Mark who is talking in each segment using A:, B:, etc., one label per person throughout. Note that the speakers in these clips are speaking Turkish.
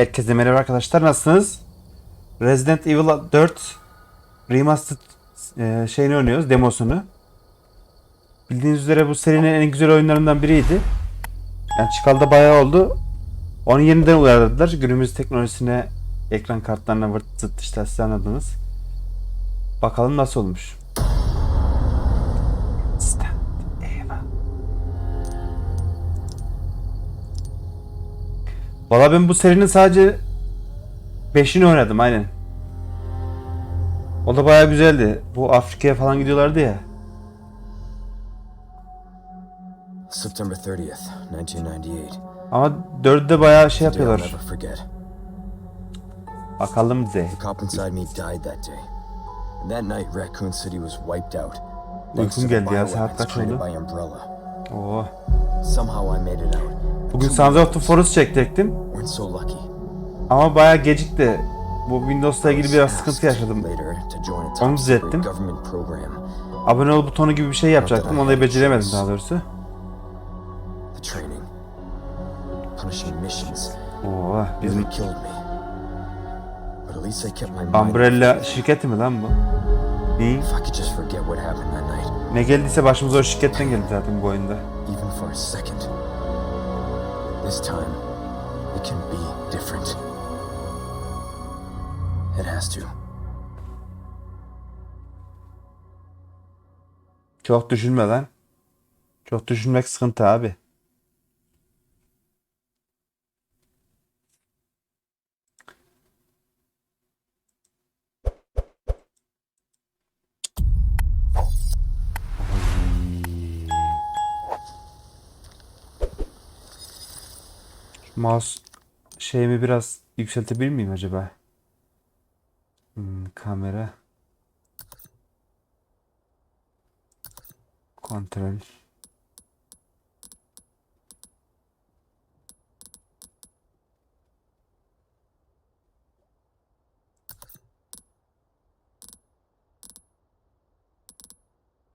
A: Herkese merhaba arkadaşlar nasılsınız? Resident Evil 4 Remastered e, şeyini oynuyoruz demosunu. Bildiğiniz üzere bu serinin en güzel oyunlarından biriydi. Yani çıkalı da bayağı oldu. Onu yeniden uyarladılar. Günümüz teknolojisine ekran kartlarına vırt zıt işte siz anladınız. Bakalım nasıl olmuş. Valla ben bu serinin sadece 5'ini oynadım aynen. O da baya güzeldi. Bu Afrika'ya falan gidiyorlardı ya.
B: September 30th, 1998.
A: Ama 4'de de baya şey yapıyorlar. Bakalım bize.
B: The cop inside me died that day. And that night, Raccoon City was wiped out.
A: Uykum geldi ya, saat kaç oldu? Oo.
B: Somehow I made it out.
A: Bugün Sons of the Forest çekecektim. Ama baya gecikti. Bu Windows'la ilgili biraz sıkıntı yaşadım. Onu düzelttim. Abone ol butonu gibi bir şey yapacaktım. Onu da beceremedim daha doğrusu. Oo, bizim Umbrella şirketi mi lan bu? Ne? Ne geldiyse başımıza o şirketten geldi zaten bu oyunda.
B: This time, it can be different. It has to.
A: Çok düşünme lan. Çok düşünmek sıkıntı abi. Mouse şeyimi biraz yükseltebilir miyim acaba? Hmm, kamera. Kontrol.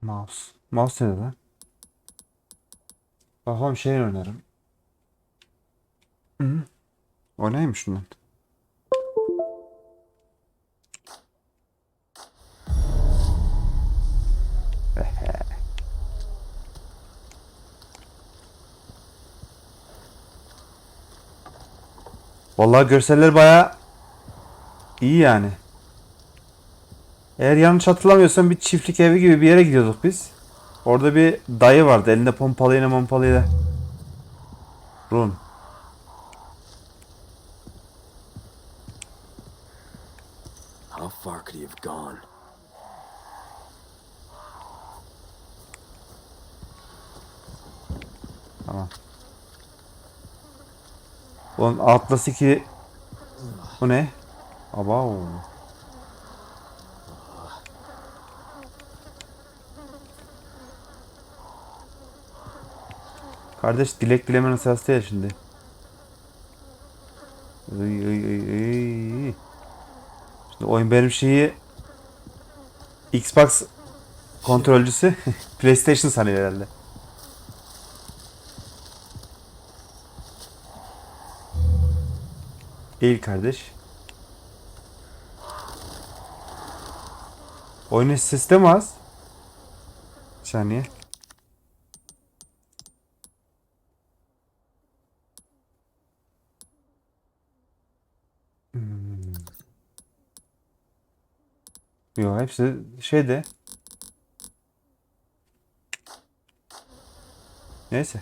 A: Mouse. Mouse nerede lan? Bakalım şey oynarım. Hı. O neymiş lan? Vallahi görseller baya iyi yani. Eğer yanlış hatırlamıyorsam bir çiftlik evi gibi bir yere gidiyorduk biz. Orada bir dayı vardı elinde pompalıyla pompalıyla. Run.
B: Far could he have gone?
A: Tamam. Oğlum Atlas 2 Bu ne? Abav. Kardeş dilek dilemenin sırası değil şimdi. İy, iy, iy. Oyun benim şeyi Xbox kontrolcüsü PlayStation sanıyor herhalde. Değil kardeş. Oyunun sistemi az. Bir saniye. Yo hepsi şeyde. Neyse.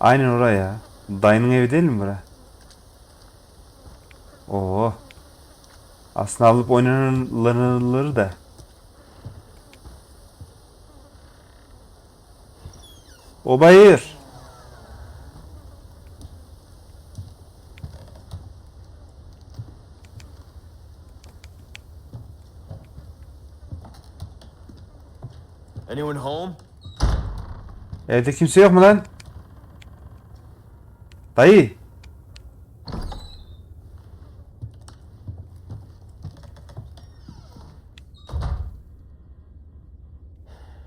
A: Aynen oraya. Dayının evi değil mi bura? Oo. Aslında alıp oynanılır da. O bayır.
B: Anyone home?
A: Evde kimse yok mu lan? Dayı.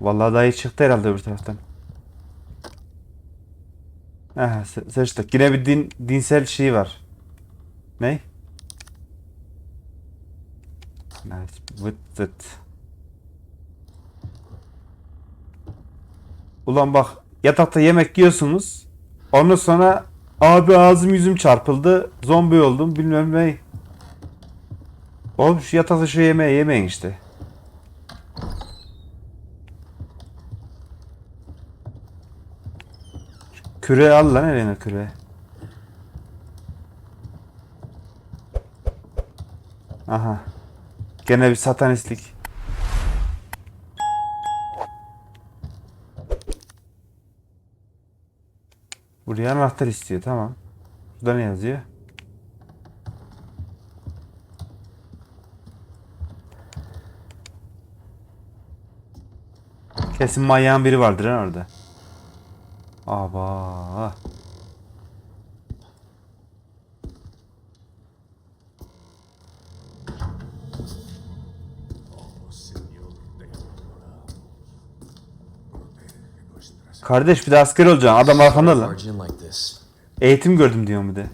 A: Vallahi dayı çıktı herhalde öbür taraftan. Aha, se- seçtik. Yine bir din, dinsel şey var. Ne? Nice. Vıt vıt. Ulan bak yatakta yemek yiyorsunuz. Ondan sonra abi ağzım yüzüm çarpıldı. Zombi oldum bilmem ne. Oğlum şu yatakta şu yemeği yemeyin işte. Küre al lan eline küre. Aha. Gene bir satanistlik. Buraya anahtar istiyor tamam. Burada ne yazıyor? Kesin manyağın biri vardır ha orada. Aba. Kardeş bir de asker olacaksın. Adam arkanda lan. Eğitim gördüm diyorum bir de.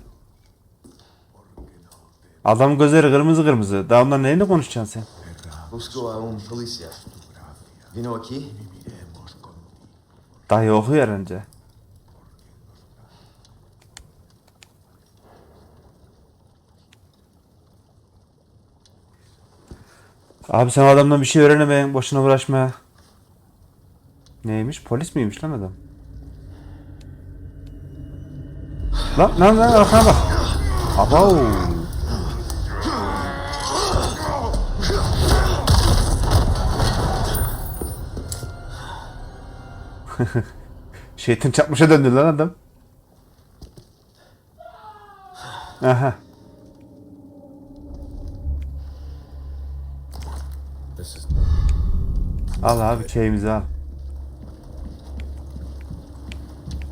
A: Adam gözleri kırmızı kırmızı. Daha onların neyle konuşacaksın sen? Dayı okuyor önce. Abi sen adamdan bir şey öğrenemeyin. Boşuna uğraşma. Neymiş? Polis miymiş lan adam? Lan lan lan arkana bak. Abo. Şeytan çarpmışa döndü lan adam. Aha. Al abi şeyimizi al.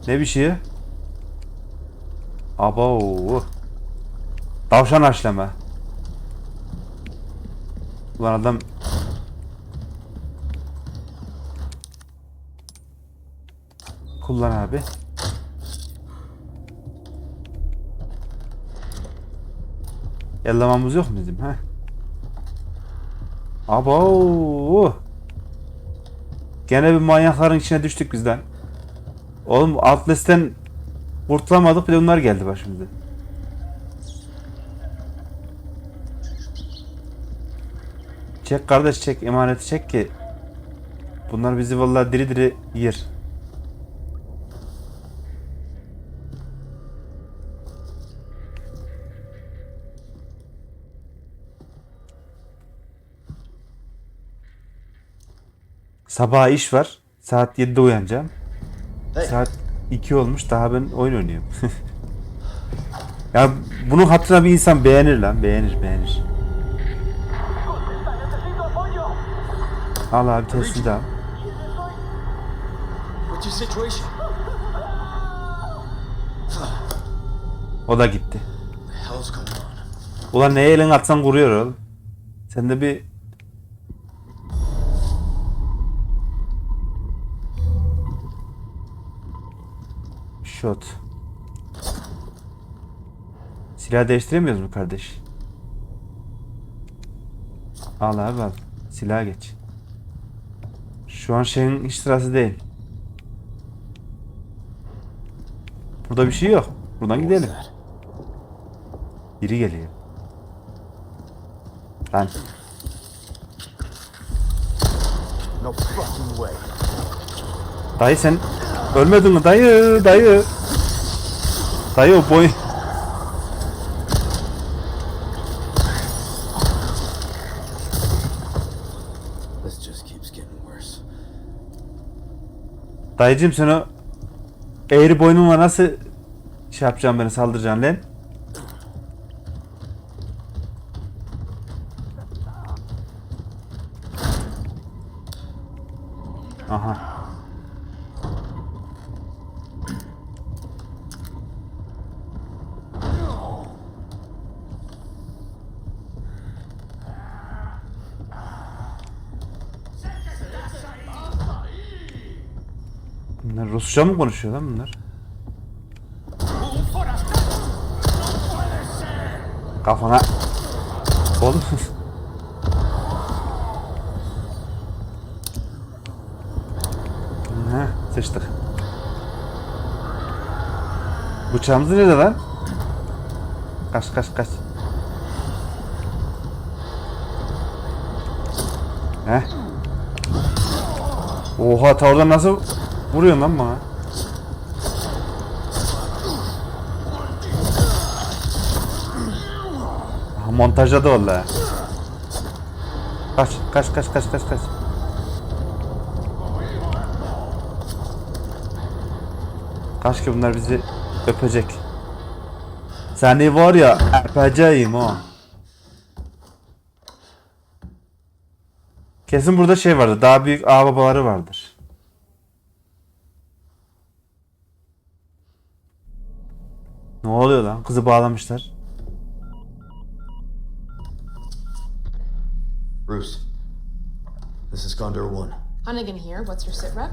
A: Ne bir şey? Abo. Tavşan haşlama. Ulan adam Kullan abi. Ellemamız yok mu bizim ha? Abo. Gene bir manyakların içine düştük bizden. Oğlum Outlast'ten kurtulamadık bir de bunlar geldi başımıza. Çek kardeş çek emaneti çek ki bunlar bizi vallahi diri diri yer. Sabah iş var. Saat 7'de uyanacağım.
C: Hey.
A: Saat 2 olmuş daha ben oyun oynuyorum. ya bunun hatırına bir insan beğenir lan. Beğenir beğenir. Al abi testi de al. O da gitti. Ulan neye elini atsan kuruyor oğlum. Sen de bir Shot. Silah değiştiremiyoruz mu kardeş? Al abi al. Silah geç. Şu an şeyin hiç sırası değil. Burada bir şey yok. Buradan gidelim. Biri geliyor. Lan.
C: No fucking way.
A: Dayı sen ölmedin mi? Dayı, dayı. Dayı o boy.
B: This just keeps getting worse.
A: Dayıcım sen o eğri boynunla nasıl şey yapacaksın beni saldıracaksın lan? Aha. Rusça mı konuşuyor lan bunlar? Kafana... Oğlum... Heh, sıçtık. Bıçağımız nerede lan? Kaç kaç kaç. Heh. Oha ta nasıl vuruyorsun lan bana? Aha, montajda da valla. Kaç kaç kaç kaç kaç kaç. Kaç ki bunlar bizi öpecek. Seni var ya öpeceğim ha. Kesin burada şey vardır. Daha büyük ağababaları vardır. Ne oluyor lan? Kızı bağlamışlar.
C: Bruce, this is Condor One.
D: Hunnigan here. What's your sit rep?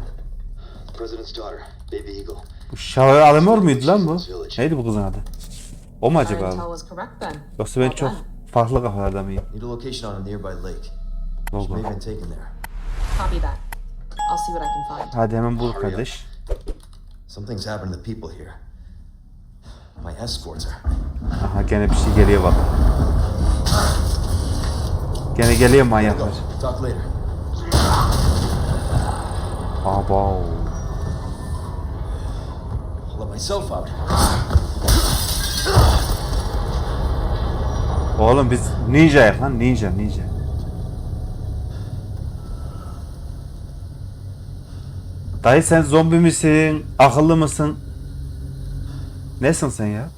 C: President's daughter, Baby Eagle.
A: Bu Şahı Alamor muydu lan bu? Neydi bu kızın adı? O mu acaba?
D: intel was correct then.
A: Yoksa ben çok farklı kafalarda mıyım?
C: Need a location on a nearby lake. She may have been taken there.
D: Copy that. I'll see what I can find.
A: Hadi hemen bul kardeş.
C: Something's happened to the people here. My escorts are.
A: Aha gene bir şey geliyor bak. Gene geliyor manyaklar.
C: Talk later.
A: Abo.
C: Let myself out.
A: Oğlum biz ninjayız lan ninja ninja. Dayı sen zombi misin? Akıllı mısın? Nesin sen ya?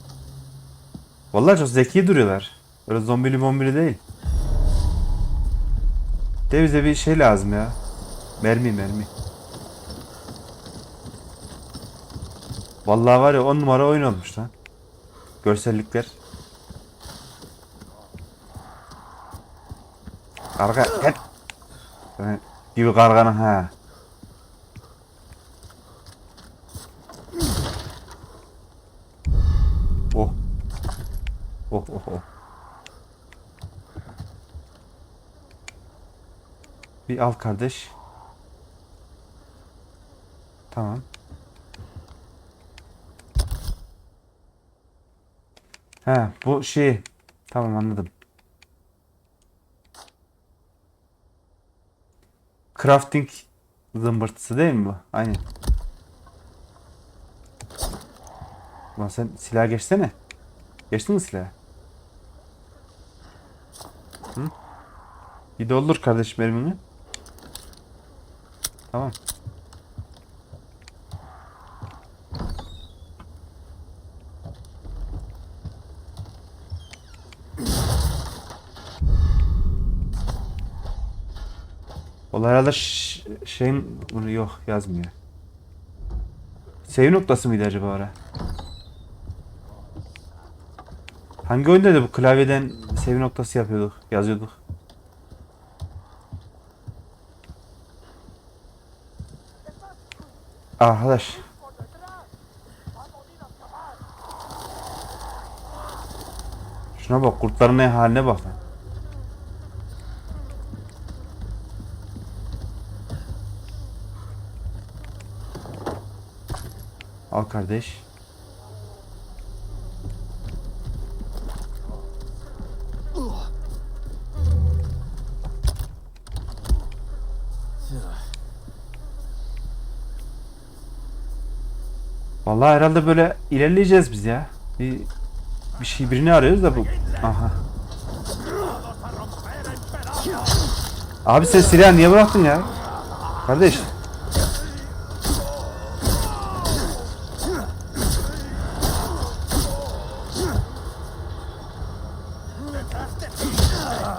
A: Vallahi çok zeki duruyorlar. Öyle zombili mombili değil. De bize bir şey lazım ya. Mermi mermi. Vallahi var ya on numara oyun olmuş lan. Görsellikler. Karga gel. Sen Gibi karganın ha. Oh. Oh oh oh. Bir al kardeş. Tamam. He bu şey. Tamam anladım. Crafting zımbırtısı değil mi bu? Aynen. Lan sen silah geçsene. Geçtin mi silahı? Hı? Bir doldur kardeşim mermini. Tamam. Olay herhalde şeyin bunu yok yazmıyor. Save noktası mıydı acaba ara? Hangi oyundaydı bu klavyeden save noktası yapıyorduk, yazıyorduk. Arkadaş. Şuna bak kurtların ne haline bak lan. Al kardeş. Vallahi herhalde böyle ilerleyeceğiz biz ya. Bir, bir şey birini arıyoruz da bu. Aha. Abi sen silahı niye bıraktın ya? Kardeş.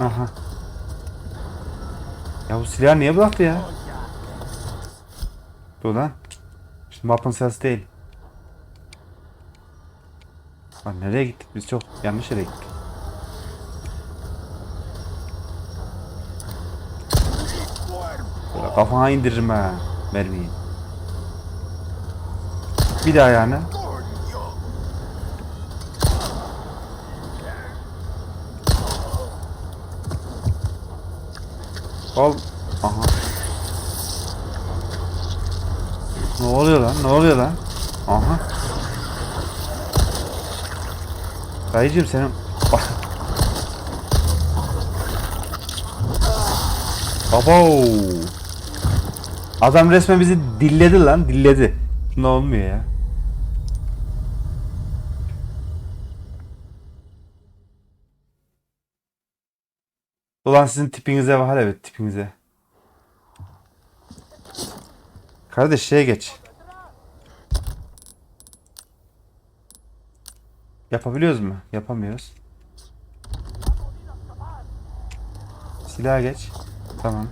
A: Aha. Ya bu silahı niye bıraktı ya? Dur lan. İşte mapın sırası değil. Lan nereye gittik biz çok yanlış yere gittik. Böyle kafana indiririm ha mermiyi. Bir daha yani. Al. Aha. Ne oluyor lan? Ne oluyor lan? Aha. Dayıcım senin... Abo. Adam resmen bizi dilledi lan, dilledi. Ne olmuyor ya? Ulan sizin tipinize var evet tipinize. Kardeş şeye geç. Yapabiliyoruz mu? Yapamıyoruz. Silaha geç. Tamam.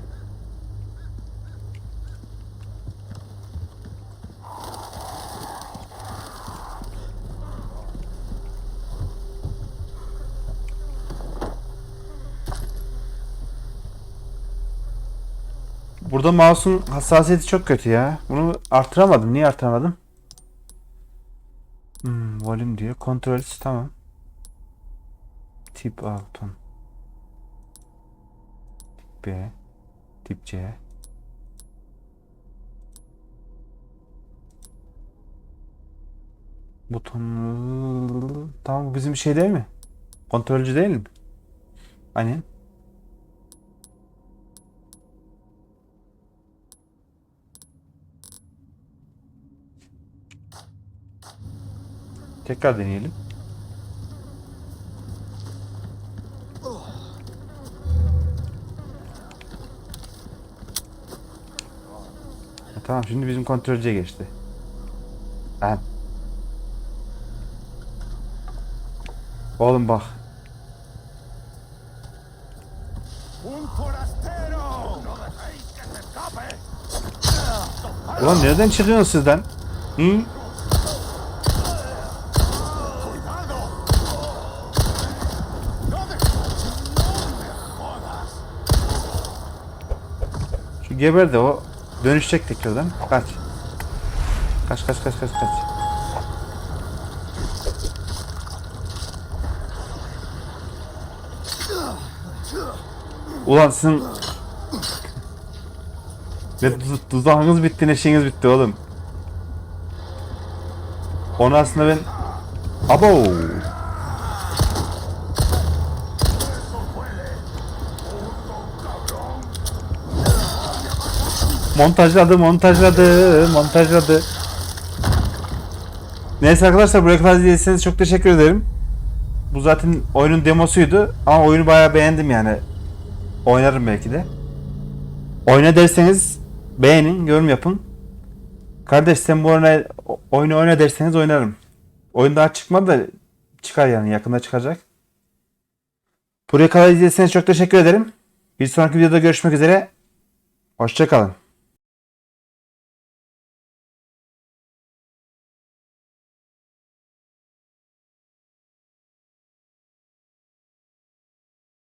A: Burada mouse'un hassasiyeti çok kötü ya. Bunu artıramadım. Niye artıramadım? Hmm, volume diyor. Controls tamam. Tip A buton. Tip B. Tip C. Buton tamam bizim şey değil mi? Kontrolcü değil mi? Aynen. Tekrar deneyelim. Tamam şimdi bizim kontrolcüye geçti. Ben. Oğlum bak. Ulan nereden çıkıyorsunuz sizden? Hı? Geber de o dönüşecek tekrardan. Kaç. Kaç kaç kaç kaç kaç. Ulan sizin ne tuz- tuzağınız bitti ne şeyiniz bitti oğlum. Onu aslında ben Abo. Montajladı, montajladı, montajladı. Neyse arkadaşlar buraya kadar izlediyseniz çok teşekkür ederim. Bu zaten oyunun demosuydu ama oyunu bayağı beğendim yani. Oynarım belki de. Oyna derseniz beğenin, yorum yapın. Kardeş sen bu oyuna, oyunu oyna derseniz oynarım. Oyun daha çıkmadı da çıkar yani yakında çıkacak. Buraya kadar izlediyseniz çok teşekkür ederim. Bir sonraki videoda görüşmek üzere. Hoşçakalın.